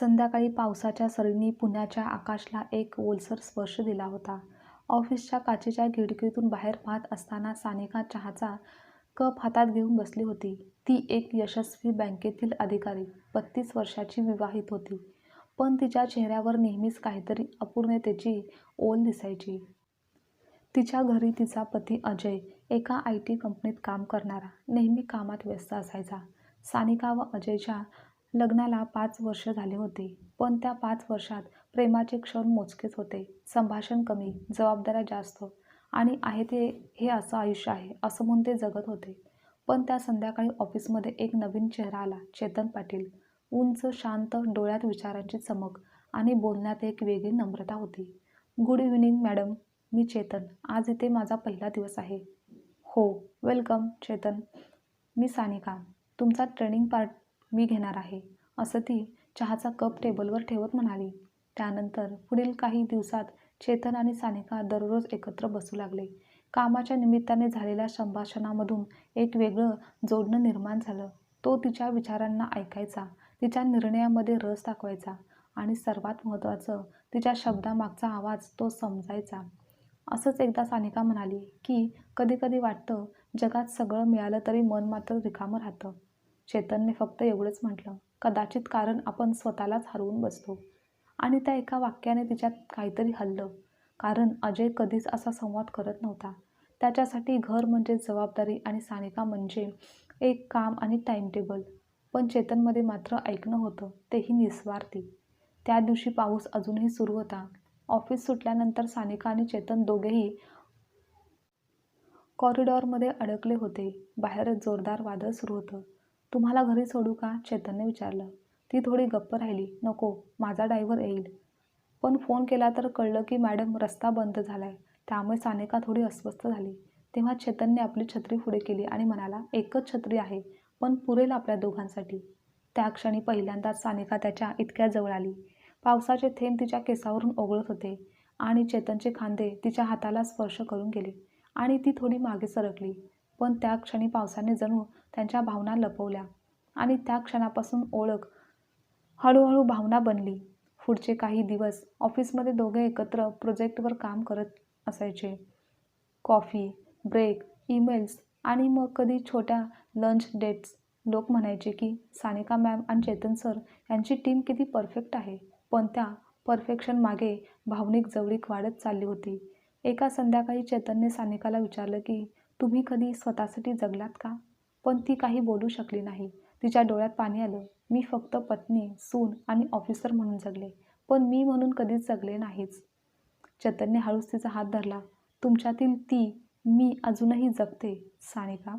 संध्याकाळी पावसाच्या सरींनी पुण्याच्या आकाशला एक ओलसर स्पर्श दिला होता. ऑफिसच्या काचेच्या खिडकीतून बाहेर पाहत असताना सानिका चहाचा कप हातात घेऊन बसली होती. ती एक यशस्वी बँकेतील अधिकारी, बत्तीस वर्षाची विवाहित होती. पण तिच्या चेहऱ्यावर नेहमीच काहीतरी अपूर्णतेची ओल दिसायची. तिच्या घरी तिचा पती अजय, एका आय टी कंपनीत काम करणारा, नेहमी कामात व्यस्त असायचा. सानिका व अजयच्या लग्नाला पाच वर्ष झाले होते पण त्या पाच वर्षात प्रेमाचे क्षण मोजकेच होते. संभाषण कमी, जबाबदाऱ्या जास्त आणि आहे ते हे असं आयुष्य आहे, असं म्हणून ते जगत होते. पण त्या संध्याकाळी ऑफिसमध्ये एक नवीन चेहरा आला चेतन पाटील. उंच, शांत, डोळ्यात विचारांची चमक आणि बोलण्यात एक वेगळी नम्रता होती. गुड इव्हिनिंग मॅडम, मी चेतन. आज इथे माझा पहिला दिवस आहे. हो, वेलकम चेतन. मी सानिका. तुमचा ट्रेनिंग पार्ट मी घेणार आहे, असं ती चहाचा कप टेबलवर ठेवत म्हणाली. त्यानंतर पुढील काही दिवसात चेतन आणि सानिका दररोज एकत्र बसू लागले. कामाच्या निमित्ताने झालेल्या संभाषणामधून एक वेगळं जोडणं निर्माण झालं. तो तिच्या विचारांना ऐकायचा, तिच्या निर्णयामध्ये रस दाखवायचा आणि सर्वात महत्त्वाचं तिच्या शब्दामागचा आवाज तो समजायचा. असंच एकदा सानिका म्हणाली की कधीकधी वाटतं जगात सगळं मिळालं तरी मन मात्र रिकामं राहतं. चेतनने फक्त एवढंच म्हटलं, कदाचित कारण आपण स्वतःलाच हरवून बसतो. आणि त्या एका वाक्याने तिच्यात काहीतरी हललं. कारण अजय कधीच असा संवाद करत नव्हता. त्याच्यासाठी घर म्हणजे जबाबदारी आणि सानिका म्हणजे एक काम आणि टाईमटेबल. पण चेतनमध्ये मात्र ऐकणं होतं, तेही निस्वार्थी. त्या दिवशी पाऊस अजूनही सुरू होता. ऑफिस सुटल्यानंतर सानिका आणि चेतन दोघेही कॉरिडॉरमध्ये अडकले होते. बाहेर जोरदार वादळ सुरू होतं. तुम्हाला घरी सोडू का? चेतनने विचारलं. ती थोडी गप्प राहिली. नको, माझा ड्रायव्हर येईल. पण फोन केला तर कळलं की मॅडम रस्ता बंद झाला आहे त्यामुळे सानिका थोडी अस्वस्थ झाली. तेव्हा चेतनने आपली छत्री पुढे केली आणि म्हणाला, एकच छत्री आहे, पण पुरेल आपल्या दोघांसाठी. त्या क्षणी पहिल्यांदाच सानिका त्याच्या इतक्या जवळ आली. पावसाचे थेंब तिच्या केसावरून ओघळत होते आणि चेतनचे खांदे तिच्या हाताला स्पर्श करून गेले आणि ती थोडी मागे सरकली. पण त्या क्षणी पावसाने जणू त्यांच्या भावना लपवल्या आणि त्या क्षणापासून ओळख हळूहळू भावना बनली. पुढचे काही दिवस ऑफिसमध्ये दोघे एकत्र प्रोजेक्टवर काम करत असायचे. कॉफी ब्रेक, ईमेल्स आणि मग कधी छोट्या लंच डेट्स. लोक म्हणायचे की सानिका मॅम आणि चेतन सर यांची टीम किती परफेक्ट आहे. पण त्या परफेक्शन मागे भावनिक जवळीक वाढत चालली होती. एका संध्याकाळी चेतनने सानिकाला विचारलं की तुम्ही कधी स्वतःसाठी जगलात का? पण ती काही बोलू शकली नाही. तिच्या डोळ्यात पाणी आलं. मी फक्त पत्नी, सून आणि ऑफिसर म्हणून जगले, पण मी म्हणून कधीच जगले नाहीच. चैतन्य हळूच तिचा हात धरला. तुमच्यातील ती मी अजूनही जगते, सानिका.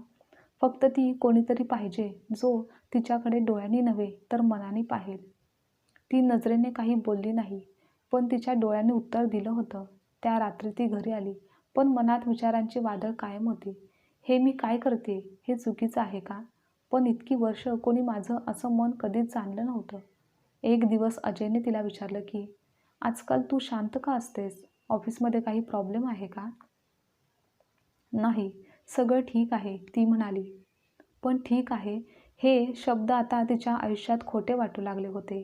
फक्त ती कोणीतरी पाहिजे जो तिच्याकडे डोळ्यांनी नव्हे तर मनाने पाहेल. ती नजरेने काही बोलली नाही, पण तिच्या डोळ्यांनी उत्तर दिलं होतं. त्या रात्री ती घरी आली, पण मनात विचारांची वादळ कायम होती. हे मी काय करते हे चुकीचं आहे का? पण इतकी वर्ष कोणी माझं असं मन कधीच जाणलं नव्हतं. एक दिवस अजयने तिला विचारलं की आजकाल तू शांत का असतेस? ऑफिसमध्ये काही प्रॉब्लेम आहे का? नाही, सगळं ठीक आहे, ती म्हणाली. पण ठीक आहे हे शब्द आता तिच्या आयुष्यात खोटे वाटू लागले होते.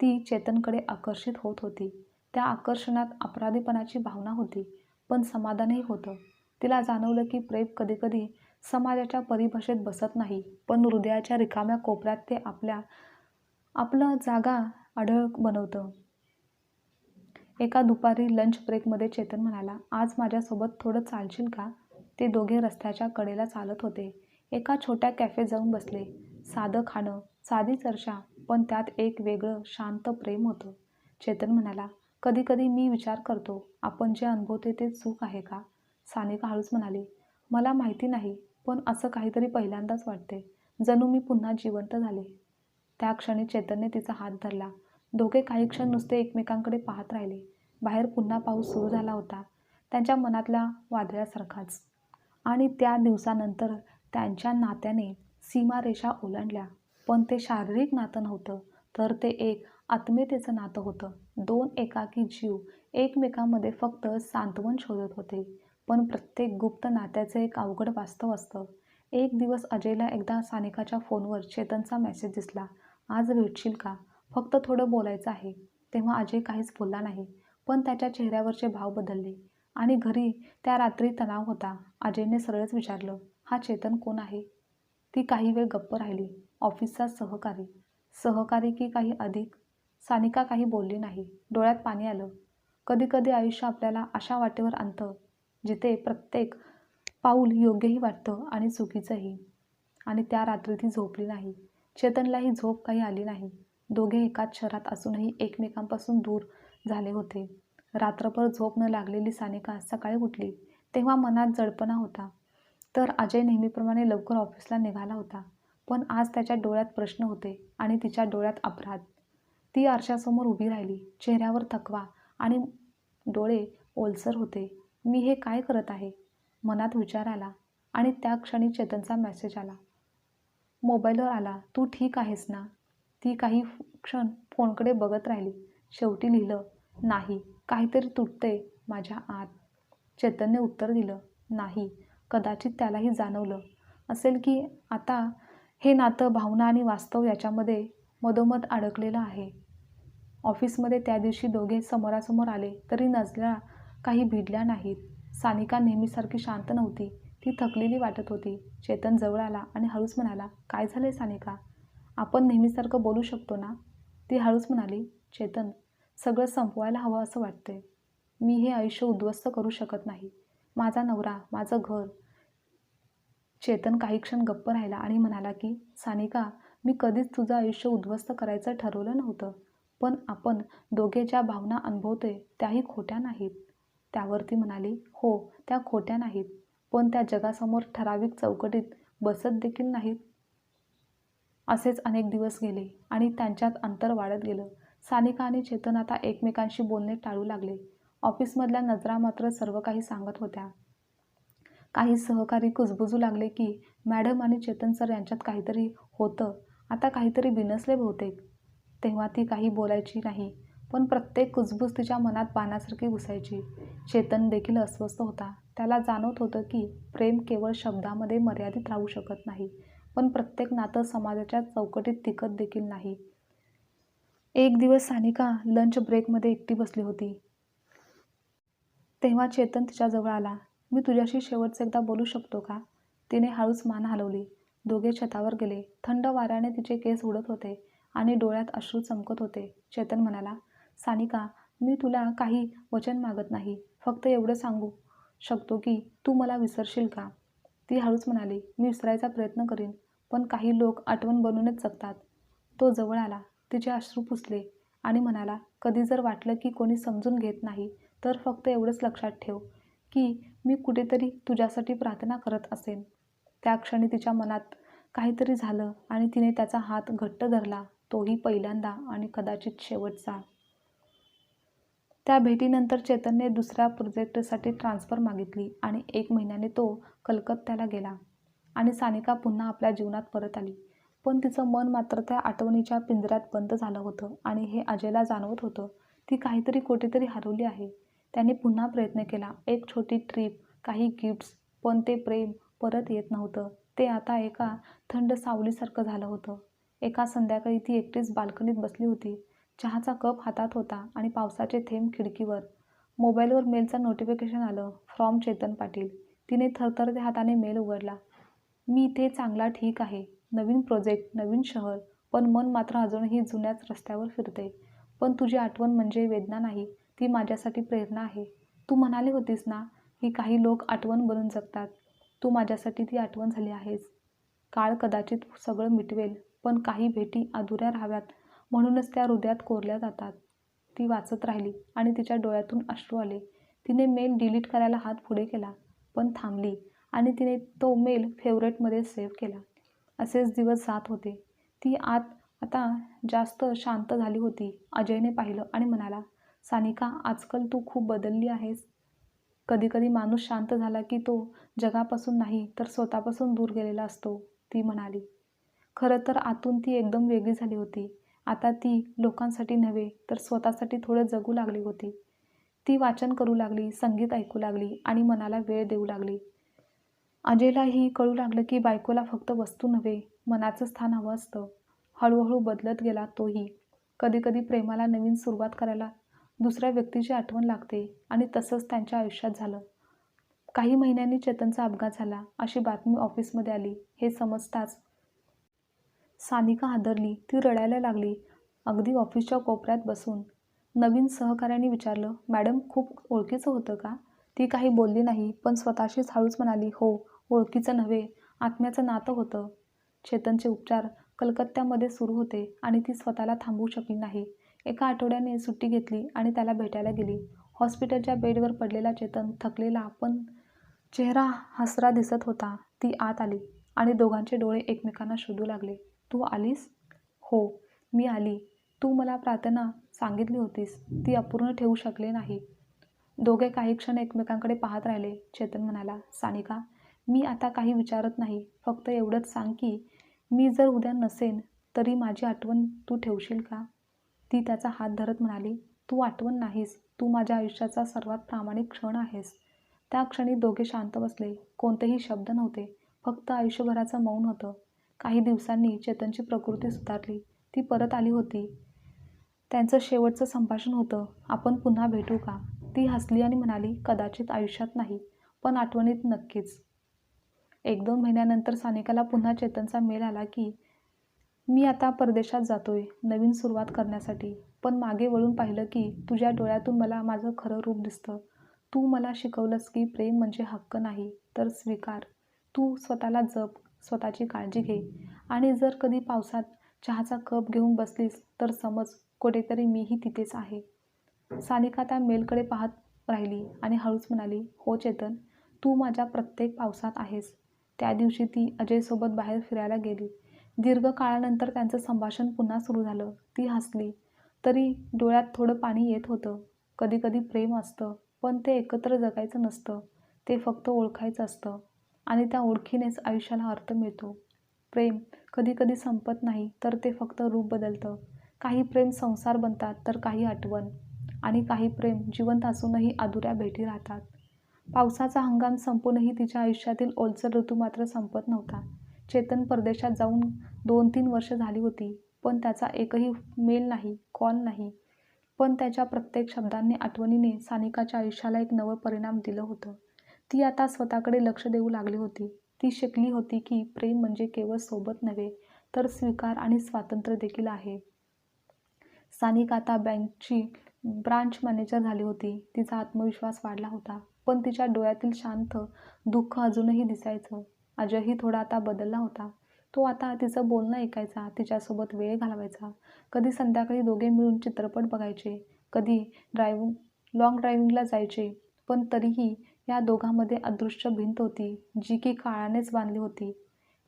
ती चेतनकडे आकर्षित होत होती. त्या आकर्षणात अपराधीपणाची भावना होती, पण समाधानही होतं. तिला जाणवलं की प्रेम कधीकधी समाजाच्या परिभाषेत बसत नाही, पण हृदयाच्या रिकाम्या कोपऱ्यात ते आपल्या आपलं जागा आढळ बनवतं. एका दुपारी लंच ब्रेकमध्ये चेतन म्हणाला, आज माझ्यासोबत थोडं चालशील का? ते दोघे रस्त्याच्या कडेला चालत होते. एका छोट्या कॅफे जाऊन बसले. साधं खाणं, साधी चर्चा, पण त्यात एक वेगळं शांत प्रेम होतं. चेतन म्हणाला, कधीकधी मी विचार करतो, आपण जे अनुभवते ते चूक आहे का? सानिका हळूच म्हणाली, मला माहिती नाही, पण असं काहीतरी पहिल्यांदाच वाटते जणू मी पुन्हा जिवंत झाले. त्या क्षणी चेतनने तिचा हात धरला. दोघे काही क्षण नुसते एकमेकांकडे पाहत राहिले. बाहेर पुन्हा पाऊस सुरू झाला होता, त्यांच्या मनातल्या वादळासारखाच. आणि त्या दिवसानंतर त्यांच्या नात्याने सीमारेषा ओलांडल्या. पण ते शारीरिक नातं नव्हतं, तर ते एक आत्मीयतेचं नातं होतं. दोन एकाकी जीव एकमेकांमध्ये फक्त सांत्वन शोधत होते. पण प्रत्येक गुप्त नात्याचं एक अवघड वास्तव असतं. एक दिवस अजयला एकदा सानिकाच्या फोनवर चेतनचा मेसेज दिसला. आज भेटशील का? फक्त थोडं बोलायचं आहे तेव्हा अजय काहीच बोलला नाही पण त्याच्या चेहऱ्यावरचे भाव बदलले आणि घरी त्या रात्री तणाव होता अजयने सरळच विचारलं हा चेतन कोण आहे ती काही वेळ गप्प राहिली ऑफिसचा सहकारी सहकारी की काही अधिक सानिका काही बोलली नाही. डोळ्यात पाणी आलं. कधीकधी आयुष्य आपल्याला अशा वाटेवर आणतं जिथे प्रत्येक पाऊल योग्यही वाटतं आणि चुकीचंही. आणि त्या रात्री ती झोपली नाही. चेतनलाही झोप काही आली नाही. दोघे एकाच शहरात असूनही एकमेकांपासून दूर झाले होते. रात्रभर झोप न लागलेली सानिका सकाळी उठली. तेव्हा मनात जडपणा होता. तर अजय नेहमीप्रमाणे लवकर ऑफिसला निघाला होता. पण आज त्याच्या डोळ्यात प्रश्न होते आणि तिच्या डोळ्यात अपराध. ती आरशासमोर उभी राहिली. चेहऱ्यावर थकवा आणि डोळे ओलसर होते. मी हे काय करत आहे? मनात विचार आला आणि त्या क्षणी चेतनचा मेसेज आला. मोबाईलवर आला तू ठीक आहेस ना? ती काही क्षण फोनकडे बघत राहिली. शेवटी लिहिलं नाही काहीतरी तुटते माझ्या आत. चेतनने उत्तर दिलं नाही कदाचित त्यालाही जाणवलं. असेल की आता हे नातं भावना आणि वास्तव याच्यामध्ये मधोमध अडकलेलं आहे. ऑफिसमध्ये त्या दिवशी दोघे समोरासमोर आले तरी नजला काही भिडल्या नाहीत. सानिका नेहमीसारखी शांत नव्हती. ती थकलेली वाटत होती. चेतन जवळ आला आणि हळूच म्हणाला काय झालं आहे सानिका? आपण नेहमीसारखं बोलू शकतो ना? ती हळूच म्हणाली चेतन सगळं संपवायला हवं असं वाटतंय. मी हे आयुष्य उद्ध्वस्त करू शकत नाही. माझा नवरा माझं घर. चेतन काही क्षण गप्प राहिला आणि म्हणाला की सानिका मी कधीच तुझं आयुष्य उद्ध्वस्त करायचं ठरवलं नव्हतं. पण आपण दोघे ज्या भावना अनुभवतोय त्याही खोट्या नाहीत. त्यावर ती म्हणाली हो त्या खोट्या नाहीत पण त्या जगासमोर ठराविक चौकटीत बसत देखील नाहीत. असेच अनेक दिवस गेले आणि त्यांच्यात अंतर वाढत गेलं. सानिका आणि चेतन आता एकमेकांशी बोलणे टाळू लागले. ऑफिसमधल्या नजरा मात्र सर्व काही सांगत होत्या. काही सहकारी कुजबुजू लागले की मॅडम आणि चेतन सर यांच्यात काहीतरी होतं. आता काहीतरी बिनसले बहुतेक. तेव्हा ती काही बोलायची नाही. पण प्रत्येक कुजबूज तिच्या मनात बाणासारखी घुसायची. चेतन देखील अस्वस्थ होता. त्याला जाणवत होतं की प्रेम केवळ शब्दामध्ये मर्यादित राहू शकत नाही पण प्रत्येक नातं समाजाच्या चौकटीत टिकत देखील नाही. एक दिवस सानिका लंच ब्रेकमध्ये एकटी बसली होती. तेव्हा चेतन तिच्याजवळ आला. मी तुझ्याशी शेवटचं एकदा बोलू शकतो का? तिने हळूच मान हलवली. दोघे छतावर गेले. थंड वाऱ्याने तिचे केस उडत होते. आणि डोळ्यात अश्रू चमकत होते. चेतन म्हणाला सानिका मी तुला काही वचन मागत नाही. फक्त एवढं सांगू शकतो की तू मला विसरशील का? ती हळूच म्हणाली मी विसरायचा प्रयत्न करीन पण काही लोक आठवण बनूनच जगतात. तो जवळ आला तिचे अश्रू पुसले आणि म्हणाला कधी जर वाटलं की कोणी समजून घेत नाही तर फक्त एवढंच लक्षात ठेव की मी कुठेतरी तुझ्यासाठी प्रार्थना करत असेन. त्या क्षणी तिच्या मनात काहीतरी झालं आणि तिने त्याचा हात घट्ट धरला. तोही पहिल्यांदा आणि कदाचित शेवटचा. त्या भेटीनंतर चेतनने दुसऱ्या प्रोजेक्टसाठी ट्रान्सफर मागितली आणि एक महिन्याने तो कलकत्त्याला गेला आणि सानिका पुन्हा आपल्या जीवनात परत आली. पण तिचं मन मात्र त्या आठवणीच्या पिंजऱ्यात बंद झालं होतं आणि हे अजयला जाणवत होतं ती काहीतरी कुठेतरी हरवली आहे. त्याने पुन्हा प्रयत्न केला एक छोटी ट्रीप काही गिफ्ट्स पण ते प्रेम परत येत नव्हतं. ते आता एका थंड सावलीसारखं झालं होतं. एका संध्याकाळी ती एकटीच बाल्कनीत बसली होती. चहाचा कप हातात होता आणि पावसाचे थेंब खिडकीवर. मोबाईलवर मेलचं नोटिफिकेशन आलं. फ्रॉम चेतन पाटील. तिने थरथरत्या हाताने मेल उघडला. मी इथे चांगला ठीक आहे. नवीन प्रोजेक्ट नवीन शहर पण मन मात्र अजूनही जुन्याच रस्त्यावर फिरते. पण तुझी आठवण म्हणजे वेदना नाही ती माझ्यासाठी प्रेरणा आहे. तू म्हणाली होतीस ना की काही लोक आठवण बनून जगतात. तू माझ्यासाठी ती आठवण झाली आहेस. काळ कदाचित सगळं मिटवेल. पण काही भेटी अधुऱ्या राहाव्यात. म्हणूनच त्या हृदयात कोरल्या जातात. ती वाचत राहिली आणि तिच्या डोळ्यातून अश्रू आले. तिने मेल डिलीट करायला हात पुढे केला पण थांबली आणि तिने तो मेल फेवरेटमध्ये सेव्ह केला. असेच दिवस जात होते. ती आत आता जास्त शांत झाली होती. अजयने पाहिलं आणि म्हणाला सानिका आजकाल तू खूप बदलली आहेस. कधीकधी माणूस शांत झाला की तो जगापासून नाही तर स्वतःपासून दूर गेलेला असतो ती म्हणाली. खरं तर आतून ती एकदम वेगळी झाली होती. आता ती लोकांसाठी नव्हे तर स्वतःसाठी थोडं जगू लागली होती. ती वाचन करू लागली संगीत ऐकू लागली आणि मनाला वेळ देऊ लागली. अजयलाही कळू लागलं की बायकोला फक्त वस्तू नव्हे मनाचं स्थान हवं असतं. हळूहळू बदलत गेला तोही. कधीकधी प्रेमाला नवीन सुरुवात करायला दुसऱ्या व्यक्तीची आठवण लागते आणि तसंच त्यांच्या आयुष्यात झालं. काही महिन्यांनी चेतनचा अपघात झाला अशी बातमी ऑफिसमध्ये आली. हे समजताच सानिका हादरली. ती रडायला लागली. अगदी ऑफिसच्या कोपऱ्यात बसून. नवीन सहकाऱ्याने विचारलं मॅडम खूप ओळखीचं होतं का? ती काही बोलली नाही पण स्वतःशीच हळूच म्हणाली हो ओळखीचं नव्हे आत्म्याचं नातं होतं. चेतनचे उपचार कलकत्त्यामध्ये सुरू होते आणि ती स्वतःला थांबवू शकली नाही. एका आठवड्याने सुट्टी घेतली आणि त्याला भेटायला गेली. हॉस्पिटलच्या बेडवर पडलेला चेतन थकलेला पण चेहरा हसरा दिसत होता. ती आत आली आणि दोघांचे डोळे एकमेकांना शोधू लागले. तू आलीस? हो मी आली. तू मला प्रार्थना सांगितली होतीस. ती अपूर्ण ठेवू शकले नाही. दोघे काही क्षण एकमेकांकडे पाहत राहिले. चेतन म्हणाला सानिका मी आता काही विचारत नाही. फक्त एवढंच सांग की मी जर उद्या नसेन तरी माझी आठवण तू ठेवशील का? ती त्याचा हात धरत म्हणाली तू आठवण नाहीस. तू माझ्या आयुष्याचा सर्वात प्रामाणिक क्षण आहेस. त्या क्षणी दोघे शांत बसले. कोणतेही शब्द नव्हते. फक्त आयुष्यभराचं मौन होतं. काही दिवसांनी चेतनची प्रकृती सुधारली. ती परत आली होती. त्यांचं शेवटचं संभाषण होतं आपण पुन्हा भेटू का? ती हसली आणि म्हणाली कदाचित आयुष्यात नाही पण आठवणीत नक्कीच. एक दोन महिन्यानंतर सानिकाला पुन्हा चेतनचा मेल आला की मी आता परदेशात जातोय नवीन सुरुवात करण्यासाठी. पण मागे वळून पाहिलं की तुझ्या डोळ्यातून मला माझं खरं रूप दिसतं. तू मला शिकवलंस की प्रेम म्हणजे हक्क नाही तर स्वीकार. तू स्वतःला जप स्वतःची काळजी घे. आणि जर कधी पावसात चहाचा कप घेऊन बसलीस तर समज कुठेतरी मीही तिथेच आहे. सानिका त्या मेलकडे पाहत राहिली आणि हळूच म्हणाली हो चेतन तू माझ्या प्रत्येक पावसात आहेस. त्या दिवशी ती अजयसोबत बाहेर फिरायला गेली. दीर्घ काळानंतर त्यांचं संभाषण पुन्हा सुरू झालं. ती हसली. तरी डोळ्यात थोडं पाणी येत होतं. कधीकधी प्रेम असतं पण ते एकत्र जगायचं नसतं. ते फक्त ओळखायचं असतं. आणि त्या ओळखीनेच आयुष्याला अर्थ मिळतो. प्रेम कधीकधी संपत नाही तर ते फक्त रूप बदलतं. काही प्रेम संसार बनतात तर काही आठवण. आणि काही प्रेम जिवंत असूनही अधुऱ्या भेटी राहतात. पावसाचा हंगाम संपूनही तिच्या आयुष्यातील ओलसर ऋतू मात्र संपत नव्हता. चेतन परदेशात जाऊन दोन तीन वर्ष झाली होती पण त्याचा एकही मेल नाही कॉल नाही. पण त्याच्या प्रत्येक शब्दांनी आठवणीने सानिकाच्या आयुष्याला एक नवं परिणाम दिलं होतं. ती आता स्वतःकडे लक्ष देऊ लागली होती. ती शिकली होती की प्रेम म्हणजे केवळ सोबत नव्हे तर स्वीकार आणि स्वातंत्र्य देखील आहे. स्थानिक आता बँकची ब्रांच मॅनेजर झाली होती. तिचा आत्मविश्वास वाढला होता पण तिच्या डोळ्यातील शांत दुःख अजूनही दिसायचं. अजयही थोडा आता बदलला होता. तो आता तिचं बोलणं ऐकायचा तिच्यासोबत वेळ घालवायचा. कधी संध्याकाळी दोघे मिळून चित्रपट बघायचे कधी ड्रायव्हिंग लाँग ड्रायव्हिंगला जायचे पण तरीही या दोघांमध्ये अदृश्य भिंत होती जी की काळानेच बांधली होती.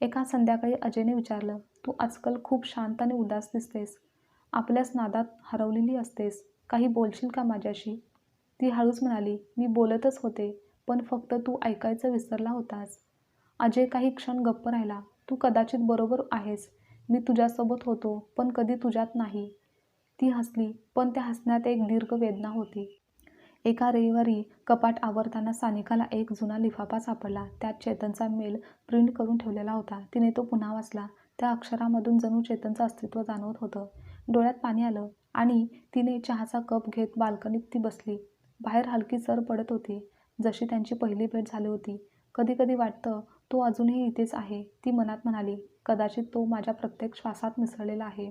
एका संध्याकाळी अजयने विचारलं तू आजकाल खूप शांत आणि उदास दिसतेस. आपल्याच नादात हरवलेली असतेस. काही बोलशील का माझ्याशी? ती हळूच म्हणाली मी बोलतच होते पण फक्त तू ऐकायचं विसरला होतास. अजय काही क्षण गप्प राहिला तू कदाचित बरोबर आहेस. मी तुझ्यासोबत होतो पण कधी तुझ्यात नाही. ती हसली पण त्या हसण्यात एक दीर्घ वेदना होती. एका रविवारी कपाट आवरताना सानिकाला एक जुना लिफाफा सापडला. त्यात चेतनचा मेल प्रिंट करून ठेवलेला होता. तिने तो पुन्हा वाचला. त्या अक्षरामधून जणू चेतनचं अस्तित्व जाणवत होतं. डोळ्यात पाणी आलं आणि तिने चहाचा कप घेत बाल्कनीत ती बसली. बाहेर हलकी सर पडत होती. जशी त्यांची पहिली भेट झाली होती. कधी कधी वाटतं तो अजूनही इथेच आहे. ती मनात म्हणाली कदाचित तो माझ्या प्रत्येक श्वासात मिसळलेला आहे.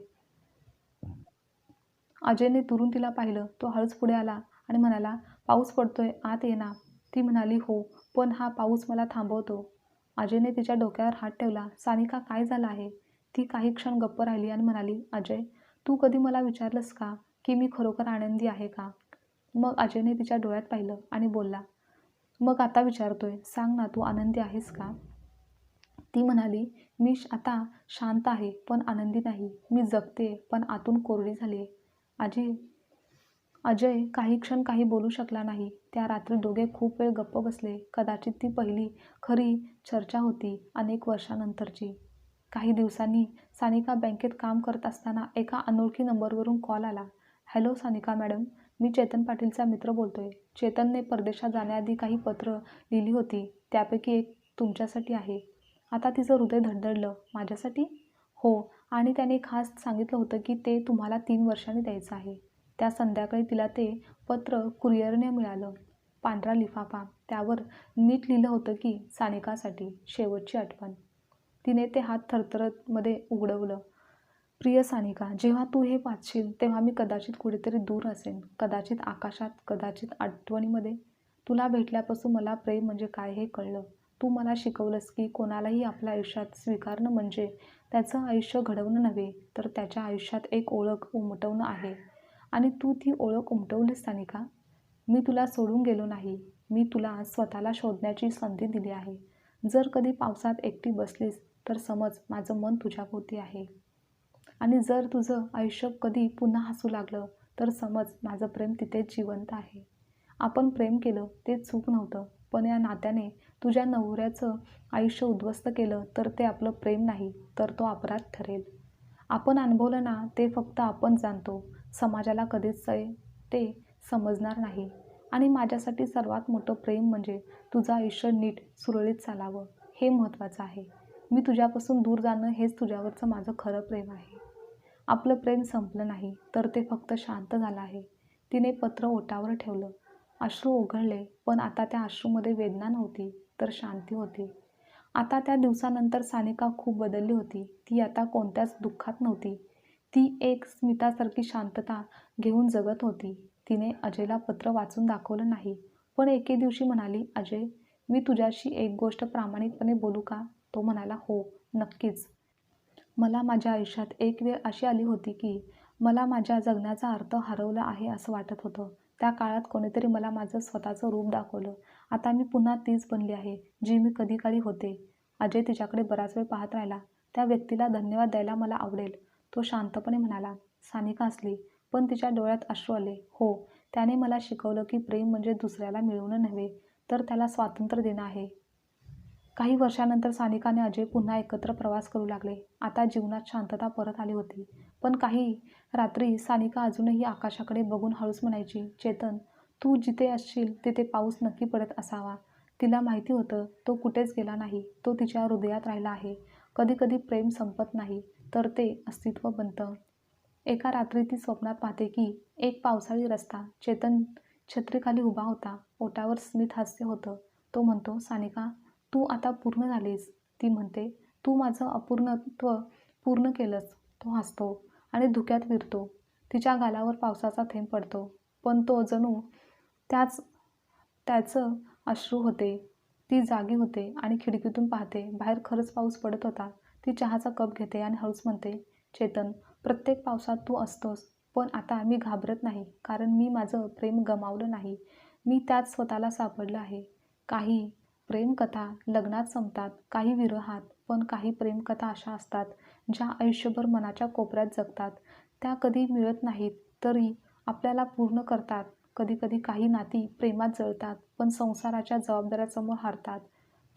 अजयने दुरून तिला पाहिलं. तो हळूच पुढे आला. आणि म्हणाला पाऊस पडतोय आत ये ना. ती म्हणाली हो पण हा पाऊस मला थांबवतो. अजयने तिच्या डोक्यावर हात ठेवला सानिका काय झालं आहे? ती काही क्षण गप्प राहिली आणि म्हणाली अजय तू कधी मला विचारलंस का की मी खरोखर आनंदी आहे का? मग अजयने तिच्या डोळ्यात पाहिलं आणि बोलला मग आता विचारतोय सांग ना तू आनंदी आहेस का? ती म्हणाली मी आता शांत आहे पण आनंदी नाही. मी जगते पण आतून कोरडी झाली आहे आजी अजय काही क्षण काही बोलू शकला नाही. त्या रात्री दोघे खूप वेळ गप्प बसले. कदाचित ती पहिली खरी चर्चा होती अनेक वर्षानंतरची. काही दिवसांनी सानिका बँकेत काम करत असताना एका अनोळखी नंबरवरून कॉल आला. हॅलो सानिका मॅडम मी चेतन पाटीलचा मित्र बोलतोय. चेतनने परदेशात जाण्याआधी काही पत्र लिहिली होती. त्यापैकी एक तुमच्यासाठी आहे. आता तिचं हृदय धडधडलं. माझ्यासाठी? हो. आणि त्याने खास सांगितलं होतं की ते तुम्हाला तीन वर्षांनी द्यायचं आहे. त्या संध्याकाळी तिला ते पत्र कुरिअरने मिळालं. पांढरा लिफाफा. त्यावर नीट लिहिलं होतं की सानिकासाठी शेवटची आठवण. तिने ते हात थरथरतमध्ये उघडवलं. प्रिय सानिका जेव्हा तू हे वाचशील तेव्हा मी कदाचित कुठेतरी दूर असेन. कदाचित आकाशात कदाचित आठवणीमध्ये. तुला भेटल्यापासून मला प्रेम म्हणजे काय हे कळलं. तू मला शिकवलंस की कोणालाही आपल्या आयुष्यात स्वीकारणं म्हणजे त्याचं आयुष्य घडवणं नव्हे तर त्याच्या आयुष्यात एक ओळख उमटवणं आहे. आणि तू ती ओळख उमटवलीस सानिका? मी तुला सोडून गेलो नाही. मी तुला स्वतःला शोधण्याची संधी दिली आहे. जर कधी पावसात एकटी बसलीस तर समज माझं मन तुझ्याभोवती आहे. आणि जर तुझं आयुष्य कधी पुन्हा हसू लागलं तर समज माझं प्रेम तिथेच जिवंत आहे. आपण प्रेम केलं ते चूक नव्हतं पण या नात्याने तुझ्या नवऱ्याचं आयुष्य उद्ध्वस्त केलं तर ते आपलं प्रेम नाही तर तो अपराध ठरेल. आपण अनुभवलं ना ते फक्त आपण जाणतो. समाजाला कधीच ते ते समजणार नाही. आणि माझ्यासाठी सर्वात मोठं प्रेम म्हणजे तुझं आयुष्य नीट सुरळीत चालावं हे महत्त्वाचं आहे. मी तुझ्यापासून दूर जाणं हेच तुझ्यावरचं माझं खरं प्रेम आहे. आपलं प्रेम संपलं नाही तर ते फक्त शांत झालं आहे. तिने पत्र ओटावर ठेवलं. अश्रू ओघळले पण आता त्या अश्रूमध्ये वेदना नव्हती तर शांती होती. आता त्या दिवसानंतर सानिका खूप बदलली होती. ती आता कोणत्याच दुःखात नव्हती. ती एक स्मितासारखी शांतता घेऊन जगत होती. तिने अजयला पत्र वाचून दाखवलं नाही. पण एके दिवशी म्हणाली अजय मी तुझ्याशी एक गोष्ट प्रामाणिकपणे बोलू का? तो म्हणाला हो नक्कीच. मला माझ्या आयुष्यात एक वेळ अशी आली होती की मला माझ्या जगण्याचा अर्थ हरवला आहे असं वाटत होतं. त्या काळात कोणीतरी मला माझं स्वतःचं रूप दाखवलं. आता मी पुन्हा तीच बनली आहे जी मी कधी काळी होते. अजय तिच्याकडे बराच वेळ पाहत राहिला. त्या व्यक्तीला धन्यवाद द्यायला मला आवडेल. तो शांतपणे म्हणाला सानिका असली पण तिच्या डोळ्यात अश्रू आले. हो त्याने मला शिकवलं की प्रेम म्हणजे दुसऱ्याला मिळवणं नव्हे तर त्याला स्वातंत्र्य देणं आहे. काही वर्षानंतर सानिकाने अजय पुन्हा एकत्र प्रवास करू लागले. आता जीवनात शांतता परत आली होती. पण काही रात्री सानिका अजूनही आकाशाकडे बघून हळूच म्हणायची चेतन तू जिथे असशील तिथे पाऊस नक्की पडत असावा. तिला माहिती होतं तो कुठेच गेला नाही. तो तिच्या हृदयात राहिला आहे. कधीकधी प्रेम संपत नाही. तर ते अस्तित्व बनतं. एका रात्री ती स्वप्नात पाहते की एक पावसाळी रस्ता चेतन छत्रीखाली उभा होता. ओटावर स्मित हास्य होतं. तो म्हणतो सानिका तू आता पूर्ण झालीस. ती म्हणते तू माझं अपूर्णत्व पूर्ण केलंस. तो हसतो आणि धुक्यात विरतो. तिच्या गालावर पावसाचा थेंब पडतो. पण तो जणू त्याच त्याचं अश्रू होते. ती जागी होते आणि खिडकीतून पाहते बाहेर खरंच पाऊस पडत होता. ती चहाचा कप घेते आणि हळूच म्हणते चेतन प्रत्येक पावसात तू असतोस पण आता मी घाबरत नाही कारण मी माझं प्रेम गमावलं नाही. मी त्यात स्वतःला सापडलं आहे. काही प्रेमकथा लग्नात संपतात काही विरहात पण काही प्रेमकथा अशा असतात ज्या आयुष्यभर मनाच्या कोपऱ्यात जगतात. त्या कधी मिळत नाहीत तरी आपल्याला पूर्ण करतात. कधीकधी काही नाती प्रेमात जळतात पण संसाराच्या जबाबदाऱ्यासमोर हारतात.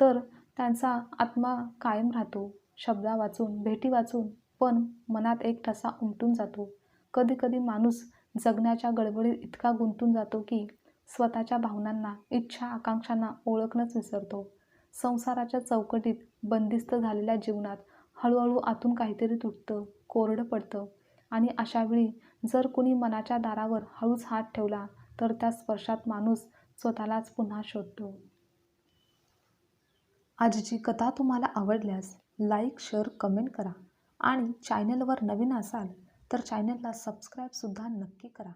तर त्यांचा आत्मा कायम राहतो. शब्दा वाचून भेटी वाचून पण मनात एक ठसा उमटून जातो. कधीकधी माणूस जगण्याच्या गडबडीत इतका गुंतून जातो की स्वतःच्या भावनांना इच्छा आकांक्षांना ओळखणंच विसरतो. संसाराच्या चौकटीत बंदिस्त झालेल्या जीवनात हळूहळू आतून काहीतरी तुटतं कोरडं पडतं. आणि अशावेळी जर कुणी मनाच्या दारावर हळूच हात ठेवला तर त्या स्पर्शात माणूस स्वतःलाच पुन्हा शोधतो. आजची कथा तुम्हाला आवडल्यास लाईक शेअर कमेंट करा. आणि चॅनलवर नवीन असाल तर चॅनलला सबस्क्राईबसुद्धा नक्की करा.